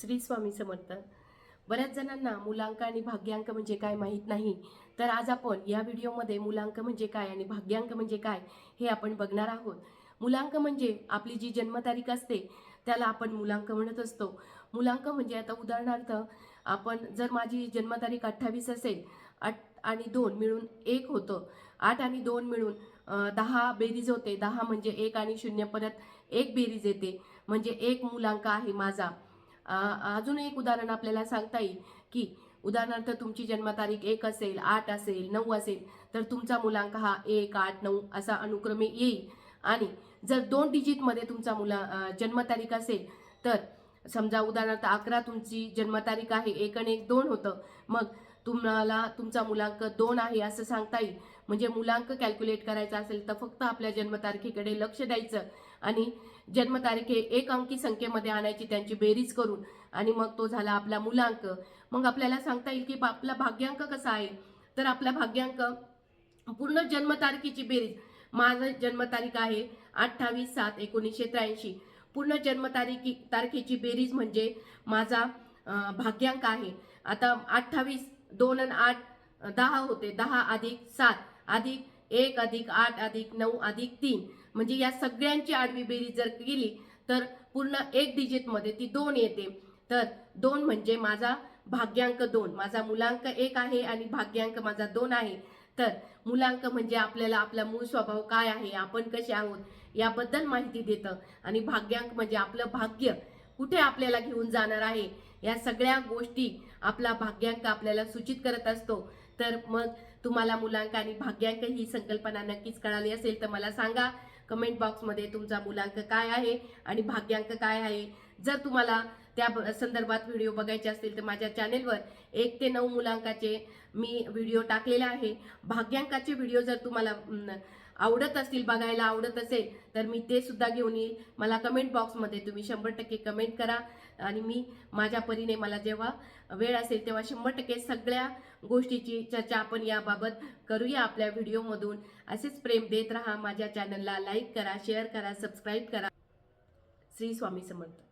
श्री स्वामी समर्थ बऱ्याच जणांना मुलांक आणि भाग्यांक म्हणजे काय माहीत नाही. तर आज आपण या व्हिडिओमध्ये मुलांक म्हणजे काय आणि भाग्यांक म्हणजे काय हे आपण बघणार आहोत. मुलांक म्हणजे आपली जी जन्मतारीख असते त्याला आपण मुलांक म्हणत असतो. मुलांक म्हणजे आता उदाहरणार्थ आपण जर माझी जन्मतारीख अठ्ठावीस असेल आठ आणि दोन मिळून एक होतं. आठ आणि दोन मिळून दहा बेरीज होते. दहा म्हणजे एक आणि शून्य परत एक बेरीज येते. म्हणजे एक मुलांक आहे माझा. अजून एक उदाहरण आपल्याला सांगता येईल की उदाहरणार्थ तुमची जन्मतारीख एक असेल आठ असेल नऊ असेल तर तुमचा मुलांक हा एक आठ नऊ असा अनुक्रमे येईल. आणि जर दोन डिजिटमध्ये तुमचा मुला जन्मतारीख असेल तर समजा उदाहरणार्थ अकरा तुमची जन्मतारीख आहे एक आणि एक दोन होतं. मग तुम्हाला तुमचा मुलांक दोन आहे असं सांगता येईल. म्हणजे मुलांक कॅल्क्युलेट करायचा असेल तर फक्त आपल्या जन्मतारखेकडे लक्ष द्यायचं आणि जन्मतारीख हे एक अंकी संख्येमध्ये आणायची त्यांची बेरीज करून आणि मग तो झाला आपला मुलांक. मग आपल्याला सांगता येईल की बा- आपला भाग्यांक कसा आहे? तर आपला भाग्यांक पूर्ण जन्मतारखेची बेरीज. माझं जन्मतारीख आहे अठ्ठावीस सात एकोणीसशे त्र्याऐंशी. पूर्ण जन्मतारीखी तारखेची बेरीज म्हणजे माझा भाग्यांक आहे. आता अठ्ठावीस दोन आणि आठ दहा होते. दहा अधिक सात अधिक एक अधिक आठ अधिक नऊ अधिक तीन. म्हणजे या सगळ्यांची आडवी बेरीज जर केली तर पूर्ण एक डिजिटमध्ये ती दोन येते. तर दोन म्हणजे माझा भाग्यांक दोन. माझा मुलांक एक आहे आणि भाग्यांक माझा दोन आहे. तर मुलांक म्हणजे आपल्याला आपला मूळ स्वभाव काय आहे आपण कसे आहोत याबद्दल माहिती देतं. आणि भाग्यांक म्हणजे आपलं भाग्य. कुठे आपल्याला घेऊन जाणार आहे? या सगळ्या गोष्टी आपला भाग्यांक आपल्याला सूचित करत असतो. तर मग तुम्हाला मुलांक आणि भाग्यांक ही संकल्पना नक्कीच कळाली असेल तर मला सांगा. कमेंट बॉक्समध्ये तुमचा मुलांक काय आहे आणि भाग्यांक काय आहे? जर तुम्हाला त्या ब- संदर्भात व्हिडिओ बघायचे असतील तर माझ्या चॅनेलवर एक ते नऊ मुलांकाचे मी व्हिडिओ टाकलेले आहे. भाग्यांकाचे व्हिडिओ जर तुम्हाला आवडत असतील बघायला आवडत असेल तर मी ते सुद्धा घेऊन येईल. मला कमेंट बॉक्समध्ये तुम्ही शंभर टक्के कमेंट करा आणि मी माझ्या परीने मला जेव्हा वेळ असेल तेव्हा शंभर टक्के सगळ्या गोष्टीची चर्चा आपण याबाबत करूया आपल्या व्हिडिओमधून. असेच प्रेम देत राहा. माझ्या चॅनलला लाईक करा शेअर करा सबस्क्राईब करा. श्री स्वामी समर्थ.